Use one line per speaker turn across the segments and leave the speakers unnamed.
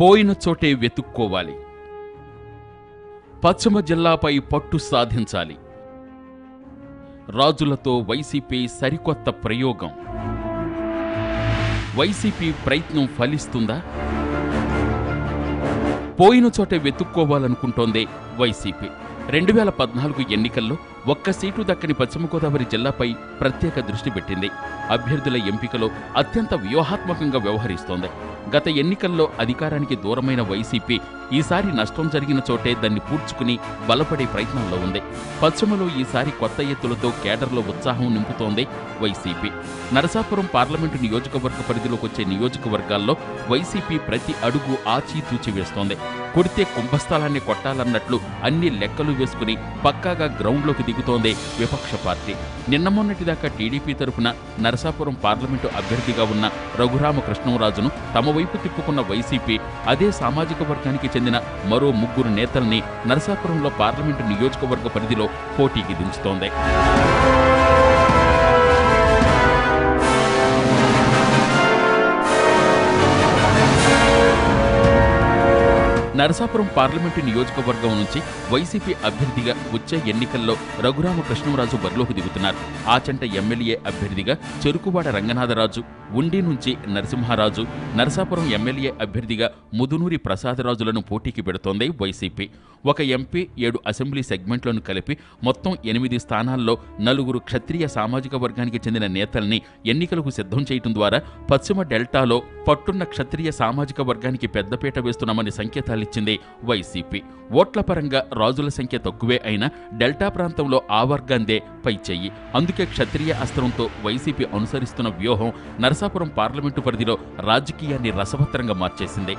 పోయిన చోటే వెతుక్కోవాలి. పశ్చిమ జిల్లాపై పట్టు సాధించాలి. రాజులతో వైసీపీ సరికొత్త ప్రయోగం. వైసీపీ ప్రయత్నం ఫలిస్తుందా? పోయిన చోటే వెతుక్కోవాలనుకుంటోందే వైసీపీ. రెండు వేల పద్నాలుగు ఎన్నికల్లో ఒక్క సీటు దక్కని పశ్చిమ గోదావరి జిల్లాపై ప్రత్యేక దృష్టి పెట్టింది. అభ్యర్థుల ఎంపికలో అత్యంత వ్యూహాత్మకంగా వ్యవహరిస్తోంది. గత ఎన్నికల్లో అధికారానికి దూరమైన వైసీపీ ఈసారి నష్టం జరిగిన చోటే దాన్ని పూడ్చుకుని బలపడే ప్రయత్నంలో ఉంది. పశ్చిమలో ఈసారి కొత్త ఎత్తులతో కేడర్లో ఉత్సాహం నింపుతోంది వైసీపీ. నరసాపురం పార్లమెంటు నియోజకవర్గ పరిధిలోకి వచ్చే నియోజకవర్గాల్లో వైసీపీ ప్రతి అడుగు ఆచితూచి వేస్తోంది. కొడితే కుంభస్థలాన్ని కొట్టాలన్నట్లు అన్ని లెక్కలు వేసుకుని పక్కాగా గ్రౌండ్లోకి దిగుతోంది విపక్ష పార్టీ. నిన్న మొన్నటిదాకా టీడీపీ తరఫున నరసాపురం పార్లమెంటు అభ్యర్థిగా ఉన్న రఘురామకృష్ణంరాజును తమ వైపు తిప్పుకున్న వైసీపీ అదే సామాజిక వర్గానికి చెందిన మరో ముగ్గురు నేతల్ని నరసాపురంలో పార్లమెంటు నియోజకవర్గ పరిధిలో పోటీకి దించుతోంది. నరసాపురం పార్లమెంటు నియోజకవర్గం నుంచి వైసీపీ అభ్యర్థిగా వచ్చే ఎన్నికల్లో రఘురామకృష్ణంరాజు బరిలోకి దిగుతున్నారు. ఆచంట ఎమ్మెల్యే అభ్యర్థిగా చెరుకువాడ రంగనాథరాజు ఉండి నుంచి నరసింహారాజు నరసాపురం ఎమ్మెల్యే అభ్యర్థిగా ముదునూరి ప్రసాదరాజులను పోటీకి పెడుతోంది వైసీపీ. ఒక ఎంపీ ఏడు అసెంబ్లీ సెగ్మెంట్లను కలిపి మొత్తం ఎనిమిది స్థానాల్లో నలుగురు క్షత్రియ సామాజిక వర్గానికి చెందిన నేతల్ని ఎన్నికలకు సిద్ధం చేయటం ద్వారా పశ్చిమ డెల్టాలో పట్టున్న క్షత్రియ సామాజిక వర్గానికి పెద్దపీట వేస్తున్నామని సంకేతాలు సంకేతాలిచ్చింది వైసీపీ ఓట్ల పరంగా రాజుల సంఖ్య తక్కువే అయినా డెల్టా ప్రాంతంలో ఆ వర్గాందే పై చెయ్యి. అందుకే క్షత్రియ అస్త్రంతో వైసీపీ అనుసరిస్తున్న వ్యూహం నరసాపురం పార్లమెంటు పరిధిలో రాజకీయాన్ని రసవత్తరంగా మార్చేసింది.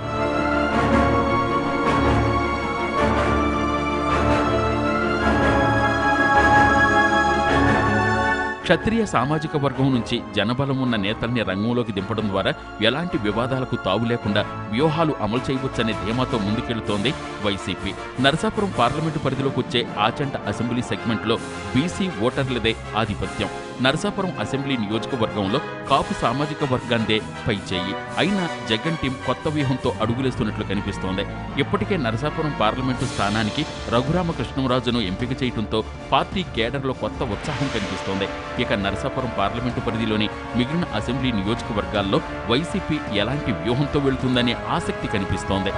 క్షత్రియ సామాజిక వర్గం నుంచి జనబలం ఉన్న నేతల్ని రంగంలోకి దింపడం ద్వారా ఎలాంటి వివాదాలకు తావు లేకుండా వ్యూహాలు అమలు చేయవచ్చనే ధీమాతో ముందుకెళ్తోంది వైసీపీ. నరసాపురం పార్లమెంటు పరిధిలోకి వచ్చే ఆచంట అసెంబ్లీ సెగ్మెంట్లో బీసీ ఓటర్లదే ఆధిపత్యం. నరసాపురం అసెంబ్లీ నియోజకవర్గంలో కాపు సామాజిక వర్గాందే పై చేయి. అయినా జగన్ టీం కొత్త వ్యూహంతో అడుగులేస్తున్నట్లు కనిపిస్తోంది. ఇప్పటికే నరసాపురం పార్లమెంటు స్థానానికి రఘురామకృష్ణరాజును ఎంపిక చేయడంతో పార్టీ కేడర్లో కొత్త ఉత్సాహం కనిపిస్తోంది. ఇక నరసాపురం పార్లమెంటు పరిధిలోని మిగిలిన అసెంబ్లీ నియోజకవర్గాల్లో వైసీపీ ఎలాంటి వ్యూహంతో వెళుతుందనే ఆసక్తి కనిపిస్తోంది.